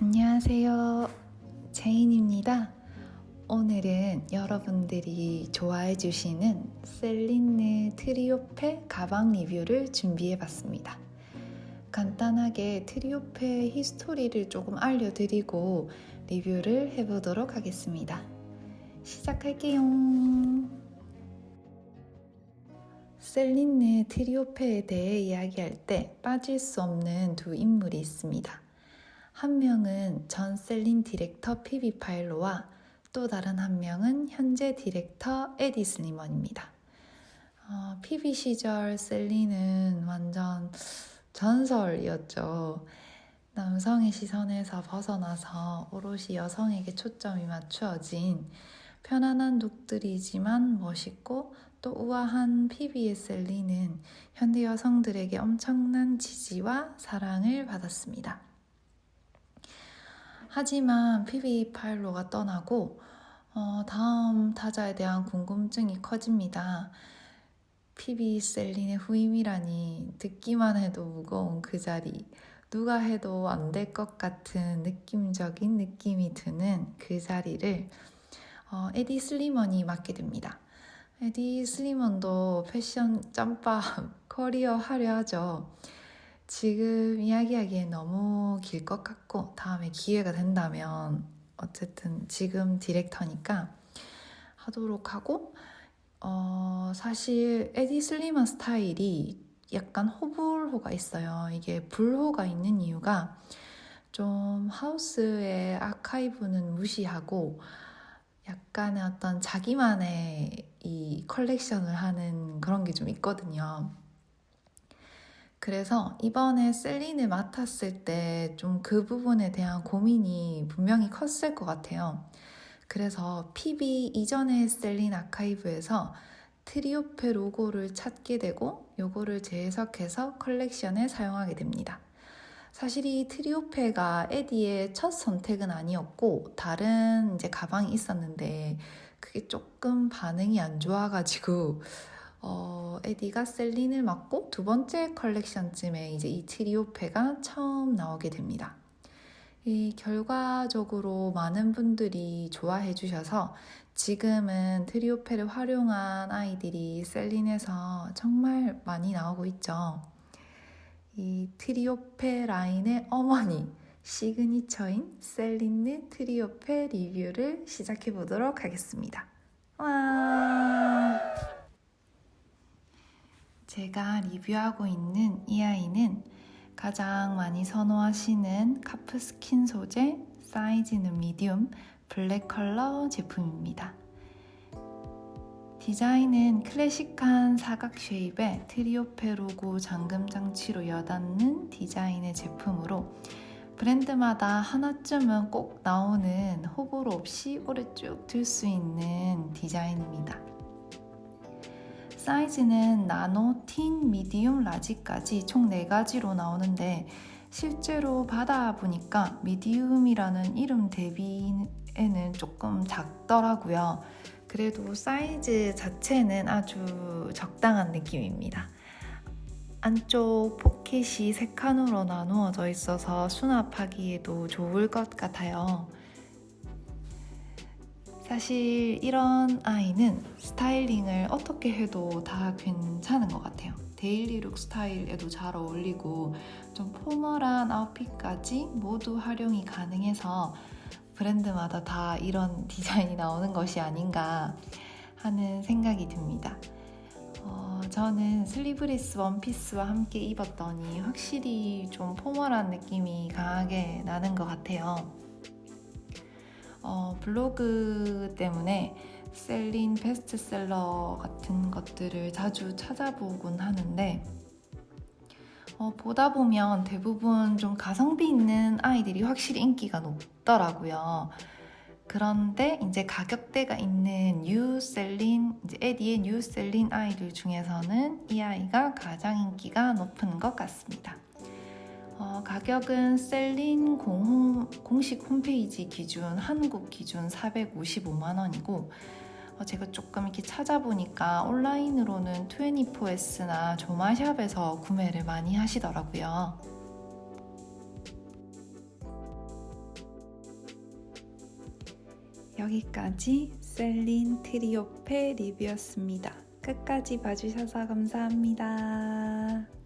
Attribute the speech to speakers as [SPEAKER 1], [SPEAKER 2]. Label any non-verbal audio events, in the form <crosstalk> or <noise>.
[SPEAKER 1] 안녕하세요. 제인입니다. 오늘은 여러분들이 좋아해 주시는 셀린느 트리오페 가방 리뷰를 준비해 봤습니다. 간단하게 트리오페 히스토리를 조금 알려드리고 리뷰를 해보도록 하겠습니다. 시작할게요. 셀린느 트리오페에 대해 이야기할 때 빠질 수 없는 두 인물이 있습니다. 한 명은 전 셀린 디렉터 피비 파일로와 또 다른 한 명은 현재 디렉터 에디 슬리먼입니다. 어, 피비 시절 셀린은 완전 전설이었죠. 남성의 시선에서 벗어나서 오롯이 여성에게 초점이 맞추어진 편안한 룩들이지만 멋있고 또 우아한 피비의 셀린은 현대 여성들에게 엄청난 지지와 사랑을 받았습니다. 하지만 PB 파일로가 떠나고 어, 다음 타자에 대한 궁금증이 커집니다. PB 셀린의 후임이라니 듣기만 해도 무거운 그 자리 누가 해도 안 될 것 같은 느낌적인 느낌이 드는 그 자리를 어, 에디 슬리먼이 맡게 됩니다. 에디 슬리먼도 패션 짬밥 <laughs> 커리어 화려하죠. 지금 이야기하기엔 너무 길 것 같고 다음에 기회가 된다면 어쨌든 지금 디렉터니까 하도록 하고 어, 사실 에디 슬리먼 스타일이 약간 호불호가 있어요. 이게 불호가 있는 이유가 좀 하우스의 아카이브는 무시하고 약간의 어떤 자기만의 이 컬렉션을 하는 그런 게 좀 있거든요. 그래서 이번에 셀린을 맡았을 때 좀 그 부분에 대한 고민이 분명히 컸을 것 같아요. 그래서 PB 이전의 셀린 아카이브에서 트리오페 로고를 찾게 되고 요거를 재해석해서 컬렉션에 사용하게 됩니다. 사실 이 트리오페가 에디의 첫 선택은 아니었고 다른 이제 가방이 있었는데 그게 조금 반응이 안 좋아가지고 어, 에디가 셀린을 맡고 두 번째 컬렉션쯤에 이제 이 트리오페가 처음 나오게 됩니다. 이 결과적으로 많은 분들이 좋아해 주셔서 지금은 트리오페를 활용한 아이들이 셀린에서 정말 많이 나오고 있죠. 이 트리오페 라인의 어머니, 시그니처인 셀린느 트리오페 리뷰를 시작해 보도록 하겠습니다. 와! 제가 리뷰하고 있는 이 아이는 가장 많이 선호하시는 카프 스킨 소재, 사이즈는 미디움, 블랙 컬러 제품입니다. 디자인은 클래식한 사각 쉐입의 트리오페 로고 잠금 장치로 여닫는 디자인의 제품으로 브랜드마다 하나쯤은 꼭 나오는 호불호 없이 오래 쭉 들 수 있는 디자인입니다. 사이즈는 나노, 틴, 미디움, 라지까지 총 4가지로 나오는데 실제로 받아보니까 미디움이라는 이름 대비에는 조금 작더라고요. 그래도 사이즈 자체는 아주 적당한 느낌입니다. 안쪽 포켓이 세 칸으로 나누어져 있어서 수납하기에도 좋을 것 같아요. 사실 이런 아이는 스타일링을 어떻게 해도 다 괜찮은 것 같아요. 데일리룩 스타일에도 잘 어울리고 좀 포멀한 아웃핏까지 모두 활용이 가능해서 브랜드마다 다 이런 <laughs> 디자인이 나오는 것이 아닌가 하는 생각이 듭니다. 어, 저는 슬리브리스 원피스와 함께 입었더니 확실히 좀 포멀한 느낌이 강하게 나는 것 같아요. 어, 블로그 때문에 셀린 베스트셀러 같은 것들을 자주 찾아보곤 하는데 어, 보다 보면 대부분 좀 가성비 있는 아이들이 확실히 인기가 높더라고요. 그런데 이제 가격대가 있는 뉴 셀린, 이제 에디의 뉴 셀린 아이들 중에서는 이 아이가 가장 인기가 높은 것 같습니다. 어, 가격은 셀린 공, 공식 홈페이지 기준 한국 기준 455만 원이고 어, 제가 조금 이렇게 찾아보니까 온라인으로는 24S나 조마샵에서 구매를 많이 하시더라고요. 여기까지 셀린 트리오페 리뷰였습니다. 끝까지 봐주셔서 감사합니다.